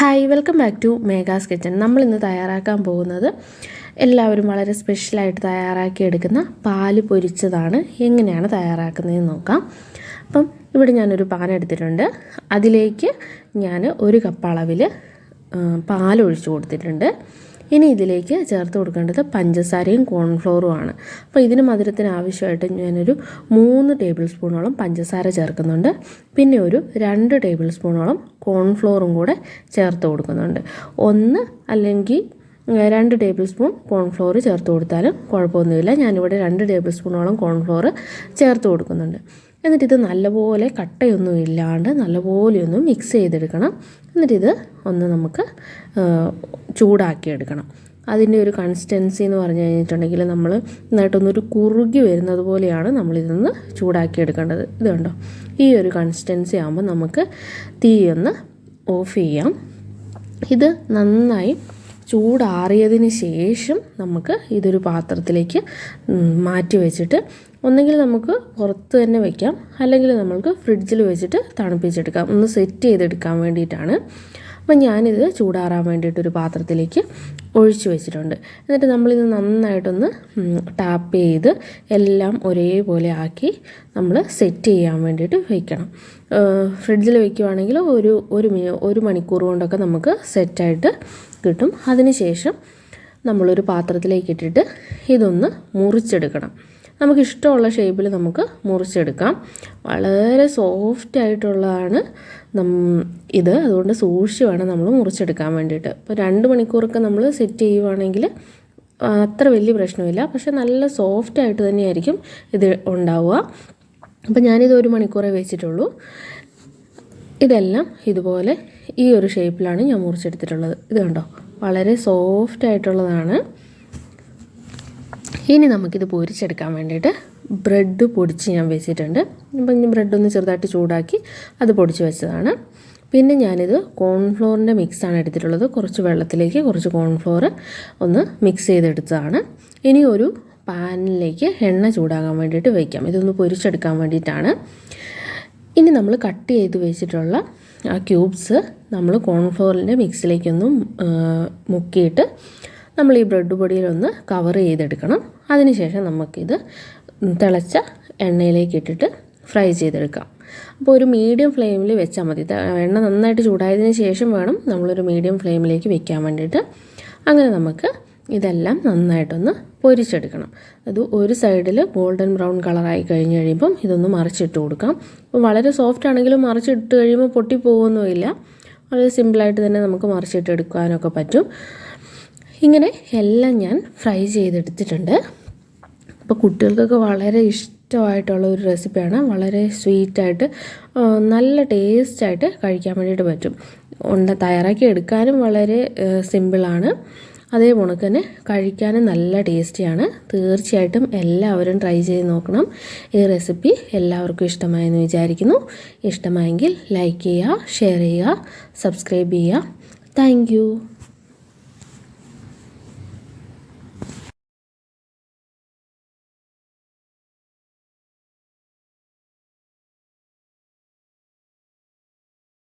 Hi welcome back to Megha's kitchen നമ്മൾ ഇന്ന് തയ്യാറാക്കാൻ പോകുന്നത് എല്ലാവരും വളരെ സ്പെഷ്യലായിട്ട് തയ്യാറാക്കി എടുക്കുന്ന പാൽ പൊരിച്ചതാണ്. എങ്ങനെയാണ് തയ്യാറാക്കുന്നതെന്ന് നോക്കാം. അപ്പം ഇവിടെ ഞാനൊരു പാൻ എടുത്തിട്ടുണ്ട്. അതിലേക്ക് ഞാൻ ഒരു കപ്പ് അളവിൽ പാൽ കൊടുത്തിട്ടുണ്ട്. ഇനി ഇതിലേക്ക് ചേർത്ത് കൊടുക്കേണ്ടത് പഞ്ചസാരയും കോൺഫ്ലോറും ആണ് അപ്പോൾ ഇതിന് മധുരത്തിന് ആവശ്യമായിട്ട് ഞാനൊരു മൂന്ന് ടേബിൾ സ്പൂണോളം പഞ്ചസാര ചേർക്കുന്നുണ്ട്. പിന്നെ ഒരു രണ്ട് ടേബിൾ സ്പൂണോളം കോൺഫ്ലോറും കൂടെ ചേർത്ത് കൊടുക്കുന്നുണ്ട്. ഒന്ന് അല്ലെങ്കിൽ രണ്ട് ടേബിൾ സ്പൂൺ കോൺഫ്ലോർ ചേർത്ത് കൊടുത്താലും കുഴപ്പമൊന്നുമില്ല. ഞാനിവിടെ രണ്ട് ടേബിൾ സ്പൂണോളം കോൺഫ്ലോർ ചേർത്ത് കൊടുക്കുന്നുണ്ട്. എന്നിട്ട് ഇത് നല്ലപോലെ കട്ടയൊന്നും ഇല്ലാണ്ട് നല്ലപോലെ ഒന്ന് മിക്സ് ചെയ്തെടുക്കണം. എന്നിട്ടിത് ഒന്ന് നമുക്ക് ചൂടാക്കിയെടുക്കണം. അതിന്റെ ഒരു കൺസിസ്റ്റൻസി എന്ന് പറഞ്ഞു കഴിഞ്ഞിട്ടുണ്ടെങ്കിൽ നമ്മൾ നന്നായിട്ടൊന്നൊരു കുറുകി വരുന്നത് പോലെയാണ് നമ്മളിതൊന്ന് ചൂടാക്കിയെടുക്കേണ്ടത്. ഇത് കണ്ടോ? ഈ ഒരു കൺസിസ്റ്റൻസി ആകുമ്പോൾ നമുക്ക് തീ ഒന്ന് ഓഫ് ചെയ്യാം. ഇത് നന്നായി ചൂടാറിയതിന് ശേഷം നമുക്ക് ഇതൊരു പാത്രത്തിലേക്ക് മാറ്റി വെച്ചിട്ട് ഒന്നെങ്കിൽ നമുക്ക് പുറത്ത് തന്നെ വയ്ക്കാം അല്ലെങ്കിൽ നമുക്ക് ഫ്രിഡ്ജിൽ വെച്ചിട്ട് തണുപ്പിച്ചെടുക്കാം. ഒന്ന് സെറ്റ് ചെയ്തെടുക്കാൻ വേണ്ടിയിട്ടാണ്. അപ്പം ഞാനിത് ചൂടാറാൻ വേണ്ടിയിട്ട് ഒരു പാത്രത്തിലേക്ക് ഒഴിച്ചു വെച്ചിട്ടുണ്ട്. എന്നിട്ട് നമ്മളിത് നന്നായിട്ടൊന്ന് ടാപ്പ് ചെയ്ത് എല്ലാം ഒരേപോലെ ആക്കി നമ്മൾ സെറ്റ് ചെയ്യാൻ വേണ്ടിയിട്ട് വയ്ക്കണം ഫ്രിഡ്ജിൽ വയ്ക്കുവാണെങ്കിൽ ഒരു ഒരു ഒരു മണിക്കൂർ കൊണ്ടൊക്കെ നമുക്ക് സെറ്റായിട്ട് കിട്ടും. അതിനുശേഷം നമ്മളൊരു പാത്രത്തിലേക്ക് ഇട്ടിട്ട് ഇതൊന്ന് മുറിച്ചെടുക്കണം. നമുക്ക് ഇഷ്ടമുള്ള ഷേപ്പിൽ നമുക്ക് മുറിച്ചെടുക്കാം. വളരെ സോഫ്റ്റ് ആയിട്ടുള്ളതാണ് ഇത്. അതുകൊണ്ട് സൂക്ഷിച്ച് വേണം നമ്മൾ മുറിച്ചെടുക്കാൻ വേണ്ടിയിട്ട്. ഇപ്പോൾ രണ്ട് മണിക്കൂറൊക്കെ നമ്മൾ സെറ്റ് ചെയ്യുവാണെങ്കിൽ അത്ര വലിയ പ്രശ്നമില്ല. പക്ഷെ നല്ല സോഫ്റ്റ് ആയിട്ട് തന്നെയായിരിക്കും ഇത് ഉണ്ടാവുക. അപ്പം ഞാനിത് ഒരു മണിക്കൂറേ വെച്ചിട്ടുള്ളൂ. ഇതെല്ലാം ഇതുപോലെ ഈ ഒരു ഷേപ്പിലാണ് ഞാൻ മുറിച്ചെടുത്തിട്ടുള്ളത്. ഇത് കണ്ടോ? വളരെ സോഫ്റ്റ് ആയിട്ടുള്ളതാണ്. ഇനി നമുക്കിത് പൊരിച്ചെടുക്കാൻ വേണ്ടിയിട്ട് ബ്രെഡ് പൊടിച്ച് ഞാൻ വെച്ചിട്ടുണ്ട്. അപ്പം ഇനി ബ്രെഡ് ഒന്ന് ചെറുതായിട്ട് ചൂടാക്കി അത് പൊടിച്ച് വെച്ചതാണ്. പിന്നെ ഞാനിത് കോൺഫ്ലോറിന്റെ മിക്സാണ് എടുത്തിട്ടുള്ളത്. കുറച്ച് വെള്ളത്തിലേക്ക് കുറച്ച് കോൺഫ്ലോർ ഒന്ന് മിക്സ് ചെയ്തെടുത്തതാണ്. ഇനി ഒരു പാനിലേക്ക് എണ്ണ ചൂടാകാൻ വേണ്ടിയിട്ട് വയ്ക്കാം ഇതൊന്ന് പൊരിച്ചെടുക്കാൻ വേണ്ടിയിട്ടാണ്. ഇനി നമ്മൾ കട്ട് ചെയ്ത് വെച്ചിട്ടുള്ള ആ ക്യൂബ്സ് നമ്മൾ കോൺഫ്ലോറിന്റെ മിക്സിലേക്കൊന്നും മുക്കിയിട്ട് നമ്മൾ ഈ ബ്രെഡ് പൊടിയിലൊന്ന് കവർ ചെയ്തെടുക്കണം. അതിനുശേഷം നമുക്കിത് തിളച്ച എണ്ണയിലേക്ക് ഇട്ടിട്ട് ഫ്രൈ ചെയ്തെടുക്കാം. അപ്പോൾ ഒരു മീഡിയം ഫ്ലെയിമിൽ വെച്ചാൽ മതി. എണ്ണ നന്നായിട്ട് ചൂടായതിന് ശേഷം വേണം നമ്മളൊരു മീഡിയം ഫ്ലെയിമിലേക്ക് വെക്കാൻ വേണ്ടിയിട്ട്. അങ്ങനെ നമുക്ക് ഇതെല്ലാം നന്നായിട്ടൊന്ന് പൊരിച്ചെടുക്കണം. അത് ഒരു സൈഡിൽ ഗോൾഡൻ ബ്രൗൺ കളറായി കഴിഞ്ഞ് കഴിയുമ്പം ഇതൊന്ന് മറിച്ചിട്ട് കൊടുക്കാം. അപ്പോൾ വളരെ സോഫ്റ്റ് ആണെങ്കിലും മറിച്ചിട്ട് കഴിയുമ്പോൾ പൊട്ടിപ്പോകുന്നുമില്ല വളരെ സിമ്പിളായിട്ട് തന്നെ നമുക്ക് മറിച്ചിട്ട് എടുക്കാനൊക്കെ പറ്റും. ഇങ്ങനെ എല്ലാം ഞാൻ ഫ്രൈ ചെയ്തെടുത്തിട്ടുണ്ട്. അപ്പോൾ കുട്ടികൾക്കൊക്കെ വളരെ ഇഷ്ടമായിട്ടുള്ള ഒരു റെസിപ്പിയാണ്. വളരെ സ്വീറ്റായിട്ട് നല്ല ടേസ്റ്റായിട്ട് കഴിക്കാൻ വേണ്ടിയിട്ട് പറ്റും. ഉണ്ട തയ്യാറാക്കി എടുക്കാനും വളരെ സിമ്പിളാണ് അതേ കണക്ക് തന്നെ കഴിക്കാനും നല്ല ടേസ്റ്റിയാണ് തീർച്ചയായിട്ടും എല്ലാവരും ട്രൈ ചെയ്ത് നോക്കണം. ഈ റെസിപ്പി എല്ലാവർക്കും ഇഷ്ടമായെന്ന് വിചാരിക്കുന്നു. ഇഷ്ടമായെങ്കിൽ ലൈക്ക് ചെയ്യുക ഷെയർ ചെയ്യുക സബ്സ്ക്രൈബ് ചെയ്യുക. താങ്ക്